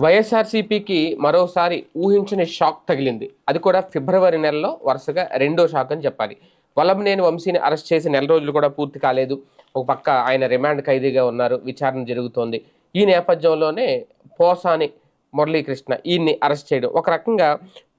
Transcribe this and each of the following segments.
వైఎస్ఆర్సీపీకి మరోసారి ఊహించని షాక్ తగిలింది. అది కూడా ఫిబ్రవరి నెలలో వరుసగా రెండో షాక్ అని చెప్పాలి. వలంనేని వంశీని అరెస్ట్ చేసి నెల రోజులు కూడా పూర్తి కాలేదు. ఒక పక్క ఆయన రిమాండ్ ఖైదీగా ఉన్నారు. విచారణ జరుగుతోంది. ఈ నేపథ్యంలోనే పోసాని మురళీకృష్ణ ఈయన్ని అరెస్ట్ చేయడం. ఒక రకంగా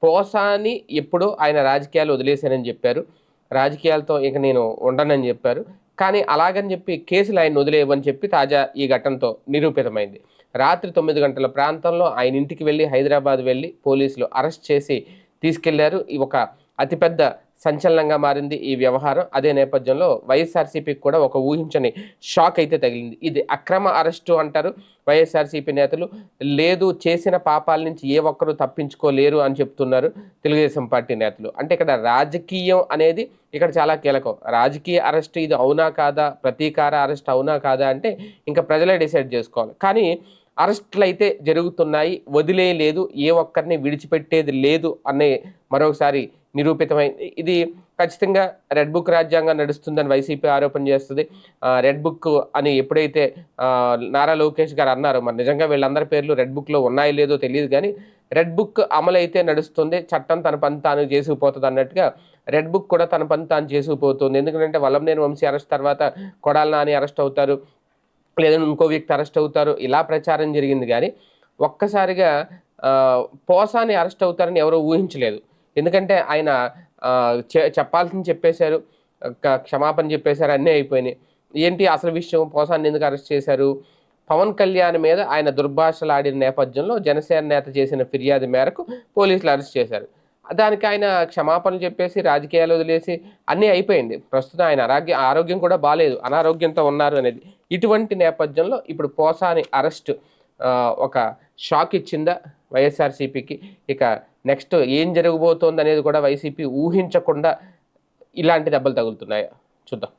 పోసాని ఎప్పుడో ఆయన రాజకీయాలు వదిలేశానని చెప్పారు. రాజకీయాలతో ఇక నేను ఉండనని చెప్పారు. కానీ అలాగని చెప్పి కేసులు ఆయన వదిలేయవని చెప్పి తాజా ఈ ఘటనతో నిరూపితమైంది. రాత్రి తొమ్మిది గంటల ప్రాంతంలో ఆయన ఇంటికి వెళ్ళి హైదరాబాద్ వెళ్ళి పోలీసులు అరెస్ట్ చేసి తీసుకెళ్ళారు. ఈ ఒక అతిపెద్ద సంచలనంగా మారింది ఈ వ్యవహారం. అదే నేపథ్యంలో వైఎస్ఆర్సీపీకి కూడా ఒక ఊహించని షాక్ అయితే తగిలింది. ఇది అక్రమ అరెస్టు అంటారు వైఎస్ఆర్సీపీ నేతలు. లేదు చేసిన పాపాల నుంచి ఏ ఒక్కరూ తప్పించుకోలేరు అని చెప్తున్నారు తెలుగుదేశం పార్టీ నేతలు. అంటే ఇక్కడ రాజకీయం అనేది ఇక్కడ చాలా కీలకం. రాజకీయ అరెస్ట్ ఇది అవునా కాదా? ప్రతీకార అరెస్ట్ అవునా కాదా అంటే ఇంకా ప్రజలే డిసైడ్ చేసుకోవాలి. కానీ అరెస్టులు అయితే జరుగుతున్నాయి. వదిలేయలేదు ఏ ఒక్కరిని విడిచిపెట్టేది లేదు అనే మరొకసారి నిరూపితమైంది ఇది ఖచ్చితంగా రెడ్ బుక్ రాజ్యాంగం నడుస్తుందని వైసీపీ ఆరోపణ చేస్తుంది. రెడ్ బుక్ అని ఎప్పుడైతే నారా లోకేష్ గారు అన్నారో మరి నిజంగా వీళ్ళందరి పేర్లు రెడ్ బుక్లో ఉన్నాయో లేదో తెలియదు కానీ రెడ్ బుక్ అమలు అయితే నడుస్తుంది. చట్టం తన పని తాను చేసుకుపోతుంది అన్నట్టుగా రెడ్ బుక్ కూడా తన పని తాను చేసుకుపోతుంది. ఎందుకంటే వల్లంనేని వంశీ అరెస్ట్ తర్వాత కొడాల నాని అరెస్ట్ అవుతారు. లేదంటే ఇంకో వ్యక్తి అరెస్ట్ అవుతారు. ఇలా ప్రచారం జరిగింది కానీ ఒక్కసారిగా పోసాని అరెస్ట్ అవుతారని ఎవరూ ఊహించలేదు. ఎందుకంటే ఆయన చెప్పాల్సింది చెప్పేశారు క- క్షమాపణ చెప్పేశారు అన్నీ అయిపోయినాయి. ఏంటి అసలు విషయం? పోసాన్ని ఎందుకు అరెస్ట్ చేశారు? పవన్ కళ్యాణ్ మీద ఆయన దుర్భాషలాడిన నేపథ్యంలో జనసేన నేత చేసిన ఫిర్యాదు మేరకు పోలీసులు అరెస్ట్ చేశారు. దానికి ఆయన క్షమాపణలు చెప్పేసి రాజకీయాలు వదిలేసి అన్నీ అయిపోయింది. ప్రస్తుతం ఆయన ఆరోగ్య ఆరోగ్యం కూడా బాగాలేదు అనారోగ్యంతో ఉన్నారు అనేది. ఇటువంటి నేపథ్యంలో ఇప్పుడు పోసాని అరెస్ట్ ఒక షాక్ ఇచ్చిందా వైఎస్ఆర్సీపీకి? ఇక నెక్స్ట్ ఏం జరగబోతోంది అనేది కూడా వైసీపీ ఊహించకుండా ఇలాంటి దెబ్బలు తగులుతున్నాయా? చూద్దాం.